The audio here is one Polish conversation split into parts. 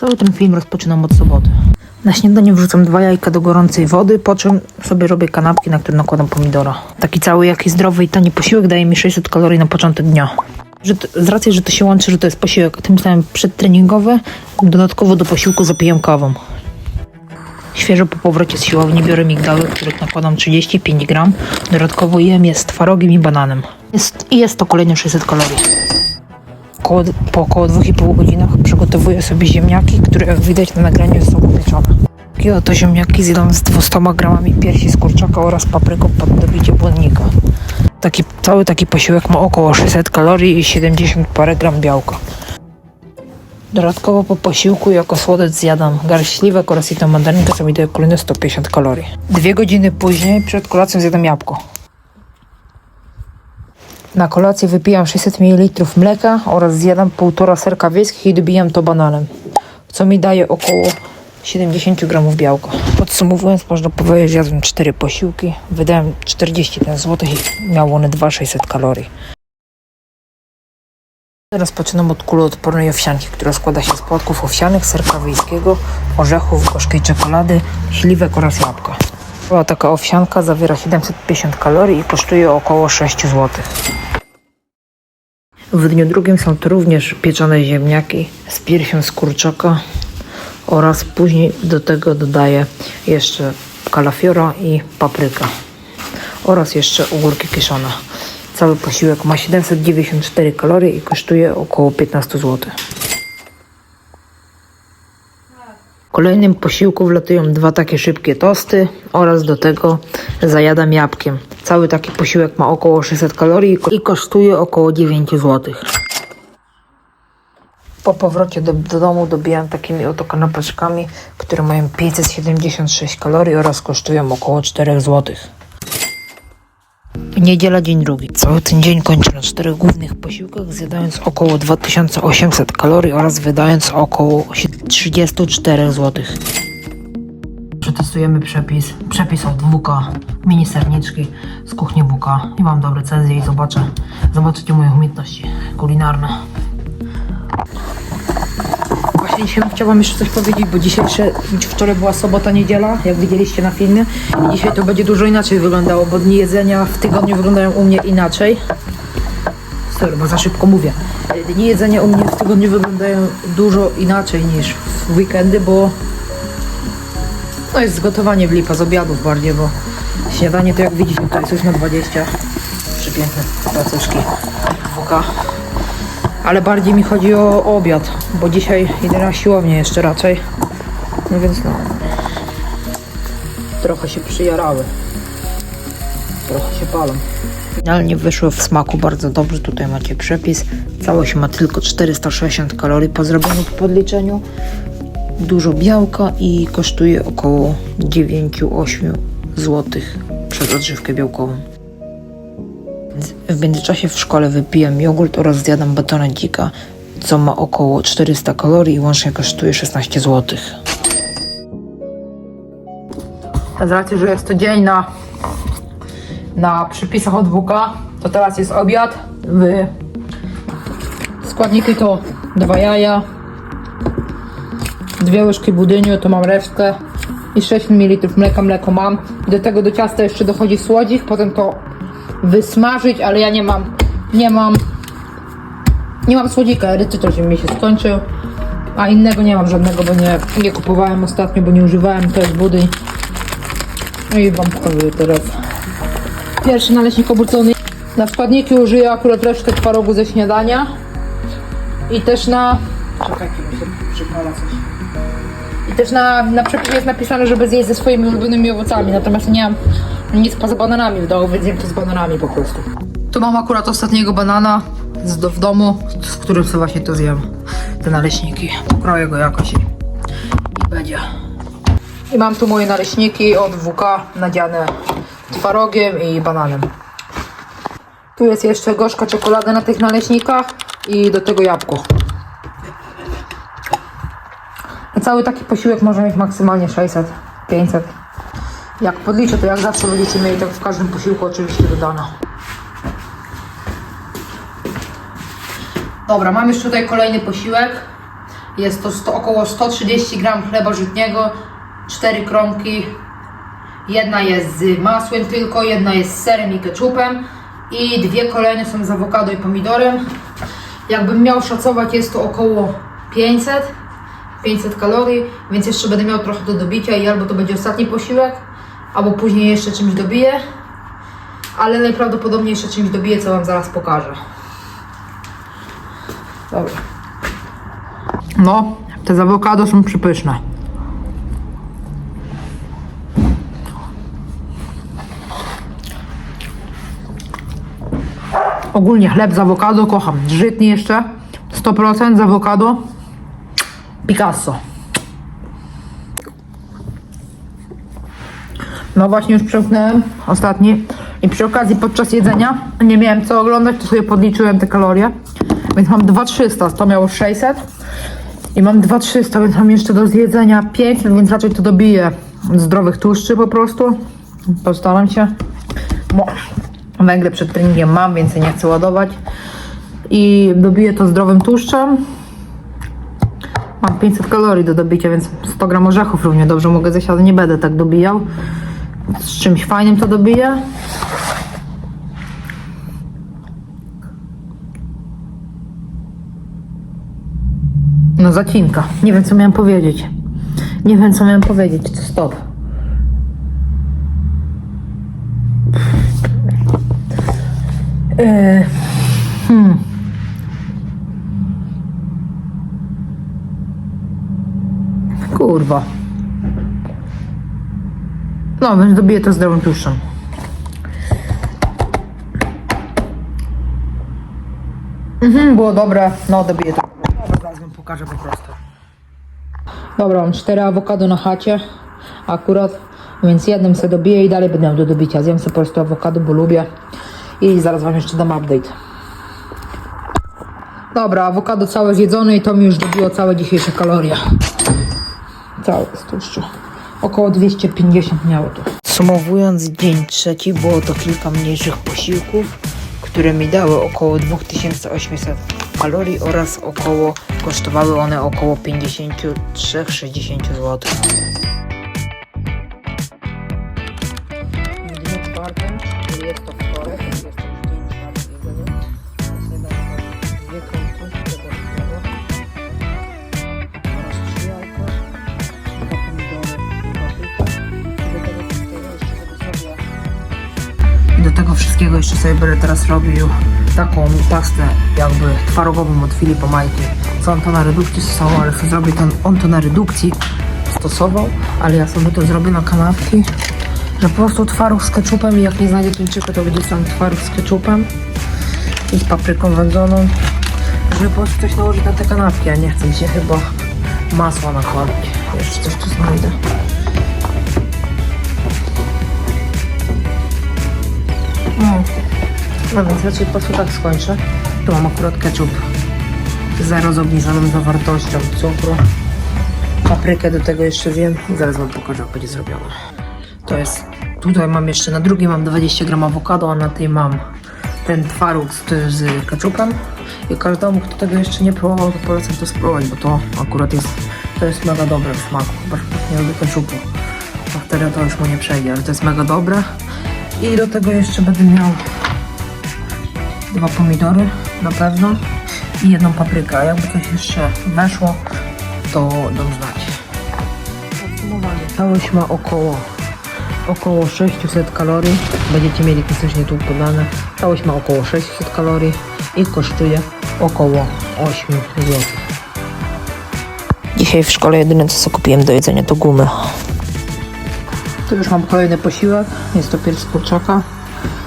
Cały ten film rozpoczynam od soboty. Na śniadanie wrzucam dwa jajka do gorącej wody, po czym sobie robię kanapki, na które nakładam pomidora. Taki cały, jaki zdrowy i tani posiłek daje mi 600 kalorii na początek dnia. Że to, z racji, że to się łączy, że to jest posiłek tym samym przedtreningowy, dodatkowo do posiłku zapijam kawą. Świeżo po powrocie z siłowni biorę migdały, których nakładam 35 gram. Dodatkowo jem je z twarogiem i bananem. Jest, I jest to kolejne 600 kalorii. Około, po około 2,5 godzinach przygotowuję sobie ziemniaki, które jak widać na nagraniu są upieczone. Takie oto ziemniaki zjadam z 200 gramami piersi z kurczaka oraz papryką pod dobicie błonnika. Taki, cały taki posiłek ma około 600 kalorii i 70 parę gram białka. Dodatkowo po posiłku jako słodycz zjadam garść śliwek oraz jedną mandarynkę, co mi daje kolejne 150 kalorii. Dwie godziny później przed kolacją zjadam jabłko. Na kolację wypijam 600 ml mleka oraz zjadam półtora serka wiejskich i dobijam to bananem, co mi daje około 70 gramów białka. Podsumowując, można powiedzieć, jadłem 4 posiłki, wydałem 41 zł i miało one 2,600 kalorii. Rozpoczynam od kuloodpornej owsianki, która składa się z płatków owsianych, serka wiejskiego, orzechów, gorzkiej czekolady, śliwek oraz jabłka. Cała taka owsianka zawiera 750 kalorii i kosztuje około 6 zł. W dniu drugim są to również pieczone ziemniaki z piersią z kurczaka oraz później do tego dodaję jeszcze kalafiora i papryka oraz jeszcze ogórki kiszone. Cały posiłek ma 794 kalorie i kosztuje około 15 zł. W kolejnym posiłku wlatują dwa takie szybkie tosty oraz do tego zajadam jabłkiem. Cały taki posiłek ma około 600 kalorii i kosztuje około 9 zł. Po powrocie do, do domu dobijam takimi oto kanapeczkami, które mają 576 kalorii oraz kosztują około 4 zł. Niedziela, dzień drugi. Cały ten dzień kończę na czterech głównych posiłkach, zjadając około 2800 kalorii oraz wydając około 34 zł. Przetestujemy przepis. Przepis od WK, mini serniczki z kuchni WK. I mam dobre recenzje i zobaczę, zobaczycie moje umiejętności kulinarne. Dzisiaj chciałam jeszcze coś powiedzieć, bo dzisiejsze, wczoraj była sobota, niedziela, jak widzieliście na filmie. I dzisiaj to będzie dużo inaczej wyglądało, bo dni jedzenia w tygodniu wyglądają u mnie inaczej. Sorry, bo za szybko mówię. Dni jedzenia u mnie w tygodniu wyglądają dużo inaczej niż w weekendy, bo no jest zgotowanie w lipa z obiadów bardziej, bo śniadanie to jak widzicie tutaj coś na 20. Przepiękne placuszki WK. Ale bardziej mi chodzi o obiad, bo dzisiaj idę na siłownię jeszcze raczej. No więc no. Trochę się przyjarały. Trochę się palą. Finalnie wyszło w smaku bardzo dobrze. Tutaj macie przepis. Całość ma tylko 460 kalorii po zrobieniu po podliczeniu. Dużo białka i kosztuje około 9-8 zł przez odżywkę białkową. W międzyczasie w szkole wypijam jogurt oraz zjadam batona dzika, co ma około 400 kalorii i łącznie kosztuje 16 zł. Z racji, że jest to dzień na, na przepisach od WK, to teraz jest obiad. W składniki to dwa jaja, dwie łyżki budyniu, to mam resztkę i 6 ml mleka, mleko mam. I do tego do ciasta jeszcze dochodzi słodzik, potem to wysmażyć, ale ja nie mam, nie mam, nie mam słodzika, erytrytol się mi się skończył, a innego nie mam żadnego, bo nie, nie kupowałem ostatnio, bo nie używałem, to jest budyń. No i wam pokazuję teraz. Pierwszy naleśnik obrócony. Na składniki użyję akurat resztę twarogu ze śniadania i też na... Czekajcie, mi się przypala coś. I też na, na przepisie jest napisane, żeby zjeść ze swoimi ulubionymi owocami, natomiast nie mam nic poza bananami w domu, więc jem to z bananami po prostu. Tu mam akurat ostatniego banana z, do, w domu, z którym sobie właśnie to zjem. Te naleśniki. Pokroję go jakoś i, i będzie. I mam tu moje naleśniki od WK nadziane twarogiem i bananem. Tu jest jeszcze gorzka czekolada na tych naleśnikach i do tego jabłko. I cały taki posiłek może mieć maksymalnie 600, 500. Jak podliczę, to jak zawsze będziecie mieli tak w każdym posiłku oczywiście dodane. Dobra, mam już tutaj kolejny posiłek. Jest to sto, około 130 gram chleba żytniego, 4 kromki. Jedna jest z masłem tylko, jedna jest z serem i ketchupem i dwie kolejne są z awokado i pomidorem. Jakbym miał szacować, jest to około 500, 500 kalorii, więc jeszcze będę miał trochę do dobicia i albo to będzie ostatni posiłek, albo później jeszcze czymś dobiję, ale najprawdopodobniej jeszcze czymś dobiję, co Wam zaraz pokażę. Dobra. No, te z awokado są przypyszne. Ogólnie chleb z awokado kocham. Żytni jeszcze. 100% z awokado. Picasso. No właśnie już przemknąłem ostatni. I przy okazji podczas jedzenia nie miałem co oglądać, to sobie podliczyłem te kalorie. Więc mam 2300, to miało 600. I mam 2300, więc mam jeszcze do zjedzenia 500, więc raczej to dobiję zdrowych tłuszczy po prostu. Postaram się. Bo węgle przed treningiem mam, więc nie chcę ładować. I dobiję to zdrowym tłuszczem. Mam 500 kalorii do dobicia, więc 100 gram orzechów równie dobrze mogę zjeść, ale nie będę tak dobijał. Z czymś fajnym to dobiję. No zacinka. Nie wiem co miałem powiedzieć. Nie wiem co miałem powiedzieć. To stop. Eee, hmm. Kurwa. No, więc dobiję to zdrowym tłuszczem. Mhm, było dobre. No, dobiję to. Dobra, zaraz wam pokażę po prostu. Dobra, mam cztery awokado na chacie. Akurat. Więc jednym sobie dobiję i dalej będę miał do dobicia. Zjem sobie po prostu awokado, bo lubię. I zaraz wam jeszcze dam update. Dobra, awokado całe zjedzone i to mi już dobiło całe dzisiejsze kalorie. Całe z tłuszczu. Około 250 miało to. Podsumowując dzień trzeci, było to kilka mniejszych posiłków, które mi dały około 2800 kalorii oraz około, kosztowały one około 53-60 zł. Wszystkiego jeszcze sobie będę teraz robił taką pastę jakby twarogową od Filipa Majki. Co on to na redukcji stosował, ale sobie zrobię to, on to na redukcji stosował, ale ja sobie to zrobię na kanapki. Że po prostu twaróg z ketchupem i jak nie znajdę tuńczyka, to będzie sam twaróg z ketchupem i z papryką wędzoną. Żeby po prostu coś nałożyć na te kanapki, a nie chcę mi się chyba masła nakładać. Jeszcze coś tu znajdę. No. no więc raczej po tak skończę. Tu mam akurat ketchup. Zero z obniżoną zawartością cukru. Paprykę do tego jeszcze wiem. Zaraz wam pokażę jak będzie zrobione. To jest, tutaj mam jeszcze, na drugiej mam 20 gram awokado, a na tej mam ten twaróg z, z ketchupem. I każdemu, kto tego jeszcze nie próbował, to polecam to spróbować, bo to akurat jest, to jest mega dobre w smaku. Chyba nie lubi ketchupu. Wtedy to już mu nie przejdzie, ale to jest mega dobre. I do tego jeszcze będę miał dwa pomidory na pewno i jedną paprykę. Jakby coś jeszcze weszło, to dam znać. Podsumowanie. Całość ma około około 600 kalorii. Będziecie mieli klasycznie tu podane. Całość ma około 600 kalorii i kosztuje około 8 zł. Dzisiaj w szkole jedyne co sobie kupiłem do jedzenia to gumy. Tu już mam kolejny posiłek. Jest to pierś z kurczaka.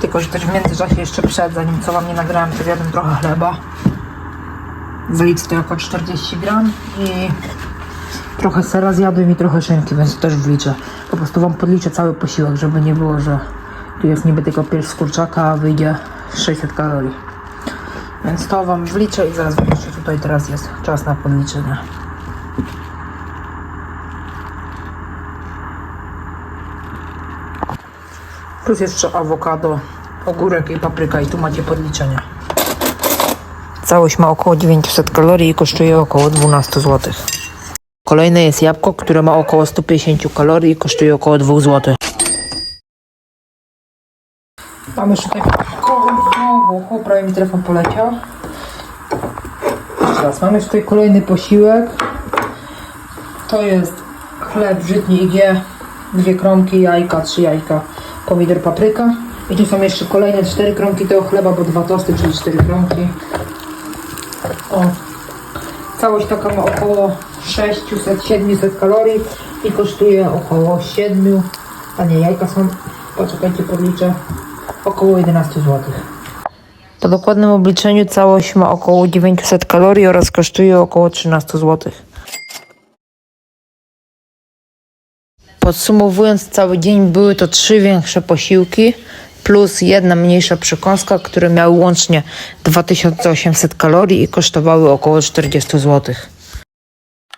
Tylko, że też w międzyczasie jeszcze przed, zanim co wam nie nagrałem, to zjadłem trochę chleba. Wyliczę to jako 40 gram i trochę sera zjadłem i trochę szynki, więc też wliczę. Po prostu wam podliczę cały posiłek, żeby nie było, że tu jest niby tylko pierś z kurczaka, a wyjdzie 600 kalorii. Więc to wam wliczę i zaraz jeszcze tutaj teraz jest czas na podliczenie. Plus jeszcze awokado, ogórek i papryka i tu macie podliczenie. Całość ma około 900 kalorii i kosztuje około 12 zł. Kolejne jest jabłko, które ma około 150 kalorii i kosztuje około 2 zł. Mam jeszcze znowu, o, prawie mi telefon poleciał. Jeszcze raz, mam jeszcze tutaj kolejny posiłek. To jest chleb żytni IG, dwie kromki, jajka, trzy jajka, pomidor, papryka. I tu są jeszcze kolejne cztery kromki tego chleba, bo dwa tosty, czyli cztery kromki. O. Całość taka ma około 600-700 kalorii i kosztuje około 7, a nie, jajka są, poczekajcie, podliczę, około 11 zł. Po dokładnym obliczeniu całość ma około 900 kalorii oraz kosztuje około 13 zł. Podsumowując cały dzień, były to trzy większe posiłki plus jedna mniejsza przekąska, które miały łącznie 2800 kalorii i kosztowały około 40 zł.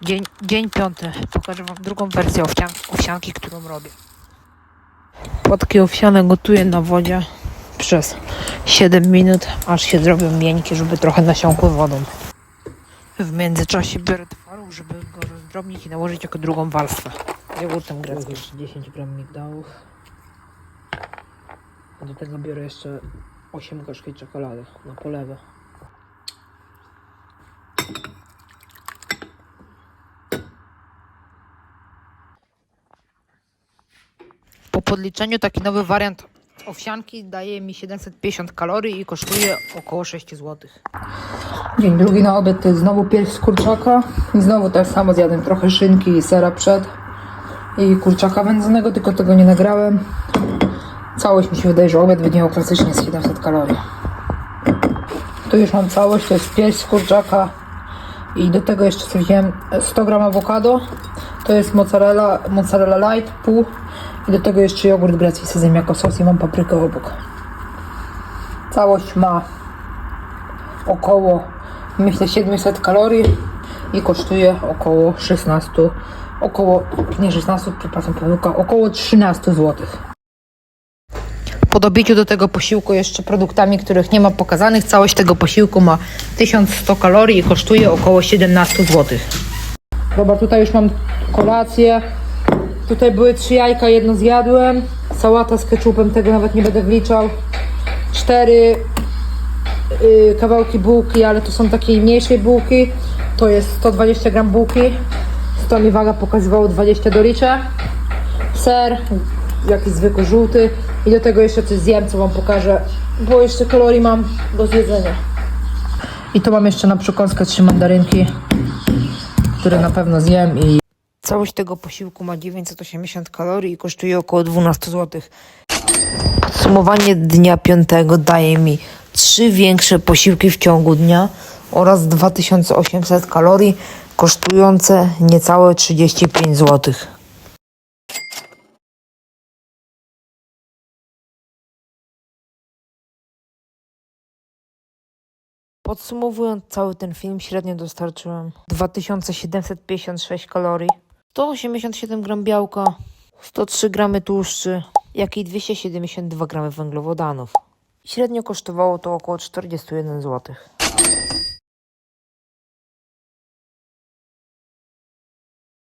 Dzień, dzień piąty. Pokażę Wam drugą wersję owsian, owsianki, którą robię. Płatki owsiane gotuję na wodzie przez 7 minut, aż się zrobią miękkie, żeby trochę nasiąkły wodą. W międzyczasie biorę twaróg, żeby go rozdrobnić i nałożyć jako drugą warstwę. Jogurtem greckim. Jeszcze 10 gram migdałów. A do tego biorę jeszcze 8 gorzkiej czekolady na polewę. Po podliczeniu taki nowy wariant owsianki daje mi 750 kalorii i kosztuje około 6 zł. Dzień drugi na obiad to jest znowu pierś z kurczaka. I znowu tak samo zjadłem trochę szynki i sera przed. I kurczaka wędzonego, tylko tego nie nagrałem. Całość mi się wydaje, że obiad miał klasycznie z 700 kalorii. Tu już mam całość, to jest pierś z kurczaka. I do tego jeszcze sobie wziąłem 100 gram awokado. To jest mozzarella, mozzarella light, pół. I do tego jeszcze jogurt grecki zjem jako sos i mam paprykę obok. Całość ma około myślę 700 kalorii i kosztuje około 16 około nie 16 przepraszam pomyłka około 13 zł Po dobiciu do tego posiłku jeszcze produktami, których nie ma pokazanych, całość tego posiłku ma 1100 kalorii i kosztuje około 17 zł. Dobra, tutaj już mam kolację. Tutaj były trzy jajka, jedno zjadłem. Sałata z keczupem, tego nawet nie będę wliczał. Cztery y, kawałki bułki, ale to są takie mniejsze bułki. To jest 120 gram bułki. To mi waga pokazywało 20 do liczę. Ser, jakiś zwykły żółty. I do tego jeszcze coś zjem, co wam pokażę, bo jeszcze kalorii mam do zjedzenia. I tu mam jeszcze na przekąskę trzy mandarynki, które na pewno zjem i Całość tego posiłku ma 980 kalorii i kosztuje około 12 zł. Podsumowanie dnia piątego daje mi trzy większe posiłki w ciągu dnia oraz 2800 kalorii kosztujące niecałe 35 zł. Podsumowując cały ten film, średnio dostarczyłem 2756 kalorii, 187 gram białka, 103 gramy tłuszczy, jak i 272 gramy węglowodanów. Średnio kosztowało to około 41 zł.